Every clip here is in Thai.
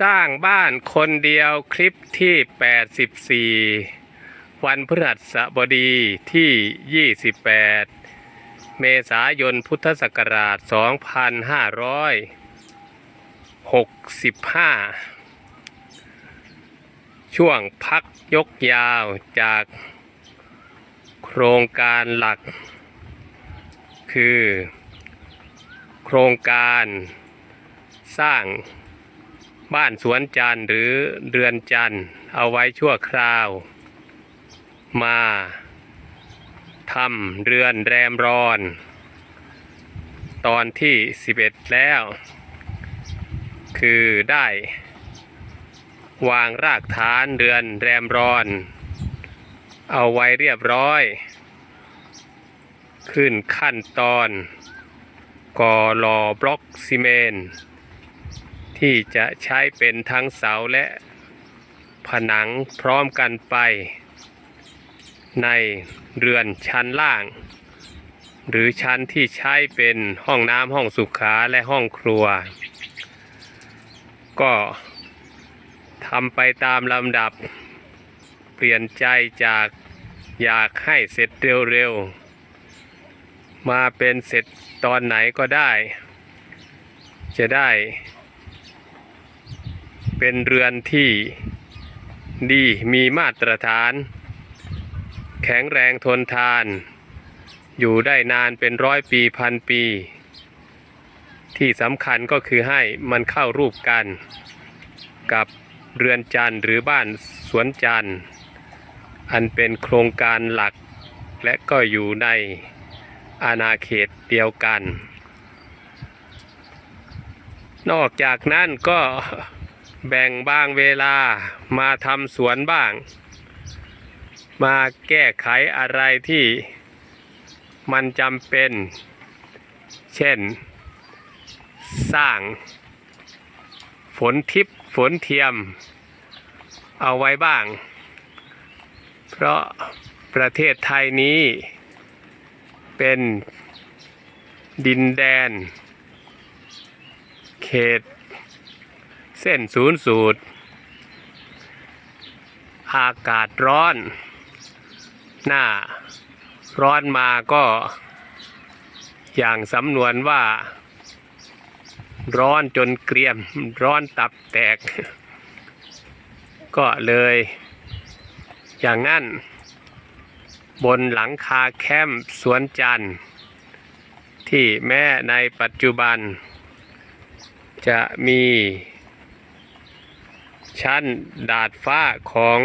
สร้างบ้านคนเดียวคลิปที่ 84 วันพฤหัสบดีที่ 28 เมษายนพุทธศักราช 2565 ช่วงพักยกยาวจากโครงการหลัก คือ โครงการสร้าง บ้านสวนจันทร์หรือเรือนจันทร์เอาไว้ชั่วคราว มาทำเรือนแรมรอน ตอนที่ 11 แล้ว คือได้ วางรากฐานเรือนแรมรอน เอาไว้เรียบร้อย ขึ้นขั้นตอนก่อหล่อบล็อกซีเมนต์ ที่จะใช้เป็นทั้งเสาและผนังพร้อมกันไป ในเรือนชั้นล่าง หรือชั้นที่ใช้เป็นห้องน้ำห้องสุขาและห้องครัว ก็ทำไปตามลำดับ เปลี่ยนใจจากอยากให้เสร็จเร็วๆ มาเป็นเสร็จตอนไหนก็ได้ จะได้ เป็นเรือนที่ดีมีมาตรฐาน แข็งแรงทนทาน อยู่ได้นานเป็นร้อยปีพันปี ที่สำคัญก็คือให้มันเข้ารูปกัน กับเรือนจันทร์หรือบ้านสวนจันทร์ อันเป็นโครงการหลัก และก็อยู่ในอาณาเขตเดียวกัน นอกจากนั้นก็ แบ่งบางเวลามาทำสวนบ้าง มาแก้ไขอะไรที่มันจำเป็น เช่น สร้าง ฝนทิพย์ฝนเทียม เอาไว้บ้าง เพราะประเทศไทยนี้เป็นดินแดน เขต เส้นศูนย์สูตร อากาศร้อน หน้าร้อนมาก็อย่างสำนวนว่า ร้อนจนเกรียมร้อนตับแตก ก็เลย อย่างนั้น บนหลังคาแคมป์สวนจันทร์ ที่แม้ในปัจจุบันจะมี ชั้นดาดฟ้าของ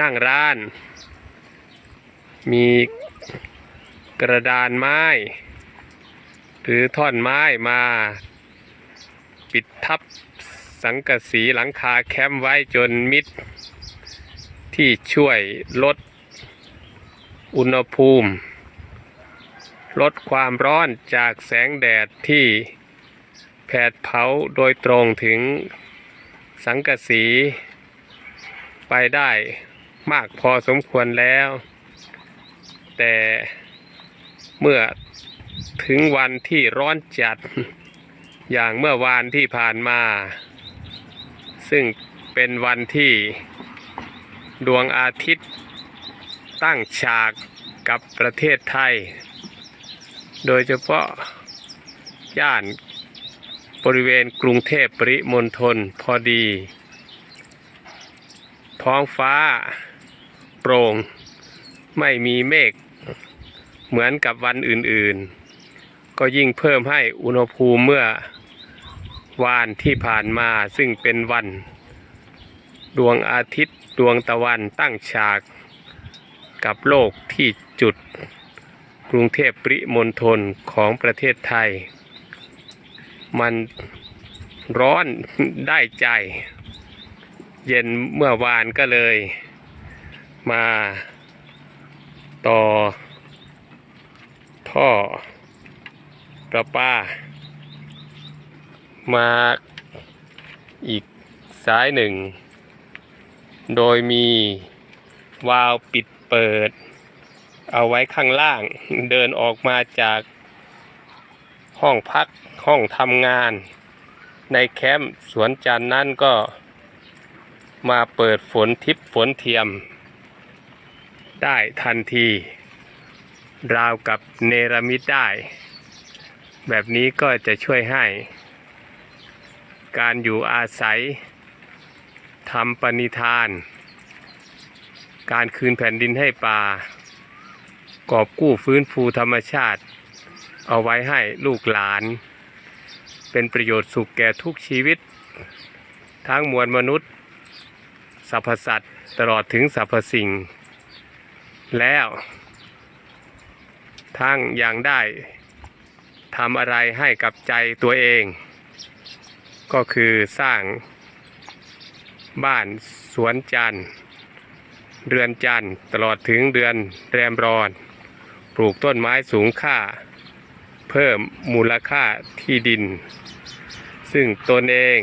นั่งร้าน มีกระดานไม้ หรือท่อนไม้มา ปิดทับสังกะสีหลังคาแคมป์ไว้จนมิด ที่ช่วยลดอุณหภูมิ ลดความร้อนจากแสงแดดที่แผดเผาโดยตรงถึง สังกะสี ไปได้มากพอสมควรแล้ว แต่เมื่อถึงวันที่ร้อนจัดอย่างเมื่อวานที่ผ่านมา ซึ่งเป็นวันที่ดวงอาทิตย์ตั้งฉากกับประเทศไทย โดยเฉพาะย่าน บริเวณกรุงเทพปริมณฑลพอดี ท้องฟ้า โปร่ง ไม่มีเมฆเหมือนกับวันอื่นๆ ก็ยิ่งเพิ่มให้อุณหภูมิเมื่อวานที่ผ่านมาซึ่งเป็นวัน ดวงอาทิตย์ดวงตะวันตั้งฉากกับโลกที่จุด กรุงเทพปริมณฑลของประเทศไทย มันร้อนได้ใจ เย็นเมื่อวานก็เลย มาต่อ ท่อประปา มาอีกสายหนึ่ง โดยมีวาล์วปิดเปิด เอาไว้ข้างล่างเดินออกมาจาก ห้องพักห้องทำงาน ในแคมป์สวนจันทร์นั้นก็มาเปิดฝนทิพฝนเทียม ได้ทันที ราวกับเนรมิตได้ แบบนี้ก็จะช่วยให้ การอยู่อาศัยทำปณิธาน การคืนแผ่นดินให้ป่ากอบกู้ฟื้นฟูธรรมชาติ เอาไว้ให้ลูกหลาน เป็นประโยชน์สุขแก่ทุกชีวิต ทั้งมวลมนุษย์สรรพสัตว์ตลอดถึงสรรพสิ่ง แล้ว ทั้งยังได้ทำอะไรให้กับใจตัวเอง ก็คือสร้างบ้านสวนจันทร์ เรือนจันทร์ตลอดถึงเดือนแรมรอน ปลูกต้นไม้สูงค่า เพิ่มมูลค่าที่ดิน ซึ่งตนเอง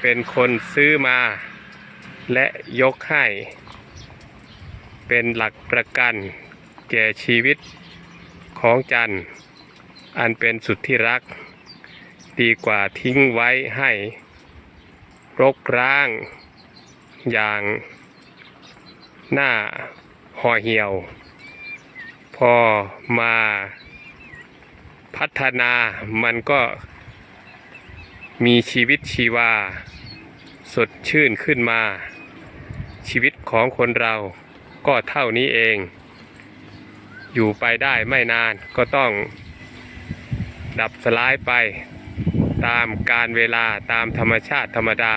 เป็นคนซื้อมา และยกให้ เป็นหลักประกันแก่ชีวิตของจันอันเป็นสุดที่รัก ดีกว่าทิ้งไว้ให้รกร้าง อย่างหน้าห่อเหี่ยว พอมา พัฒนามันก็มีชีวิตชีวา สดชื่นขึ้นมา ชีวิตของคนเราก็เท่านี้เอง อยู่ไปได้ไม่นานก็ต้องดับสลายไปตามการเวลาตามธรรมชาติธรรมดา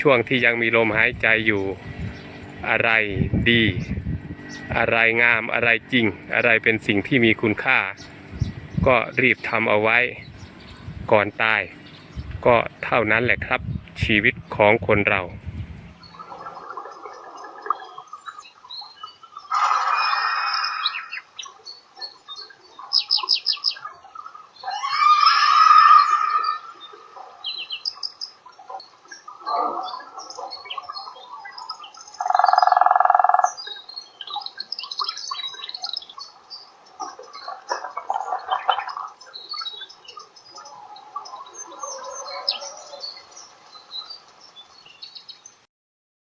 ช่วงที่ยังมีลมหายใจอยู่ อะไรดี อะไรงามอะไรจริง อะไรเป็นสิ่งที่มีคุณค่า ก็รีบทำเอาไว้ก่อนตาย ก็เท่านั้นแหละครับชีวิตของคนเรา